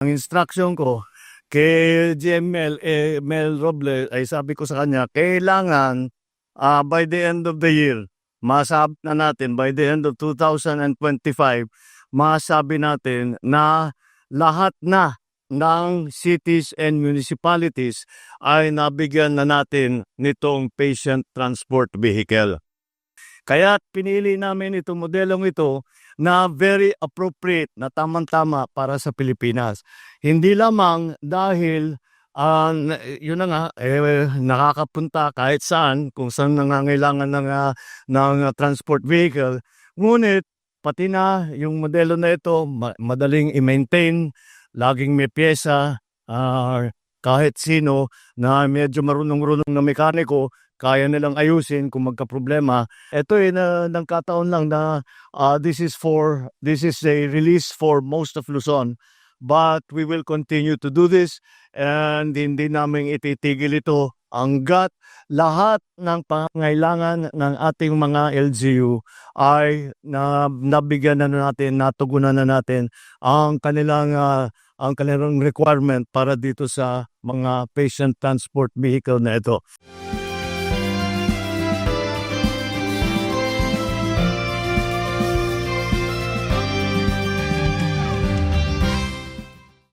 Ang instruction ko kay GML, eh, Mel Robles, ay sabi ko sa kanya, kailangan ah, by the end of the year, masabi na natin, by the end of 2025, masabi natin na lahat na ng cities and municipalities ay nabigyan na natin nitong patient transport vehicle. Kaya pinili namin itong modelong ito na very appropriate, na tamang-tama para sa Pilipinas. Hindi lamang dahil ah, na- yun na nga, eh, nakakapunta kahit saan, kung saan nangangailangan ng, ah, ng transport vehicle. Ngunit, pati na yung modelo na ito, ma- madaling i-maintain, laging may pyesa, ah, kahit sino na medyo marunong-runong na mekaniko, kaya nilang ayusin kung magka-problema. Ito eh, na, nagkataon lang na ah, this is for, this is a release for most of Luzon. But we will continue to do this and hindi namin ititigil ito hanggat lahat ng pangailangan ng ating mga LGU ay na, nabigyan na natin, natugunan na natin ang kanilang ah, ang kanilang requirement para dito sa mga patient transport vehicle na ito.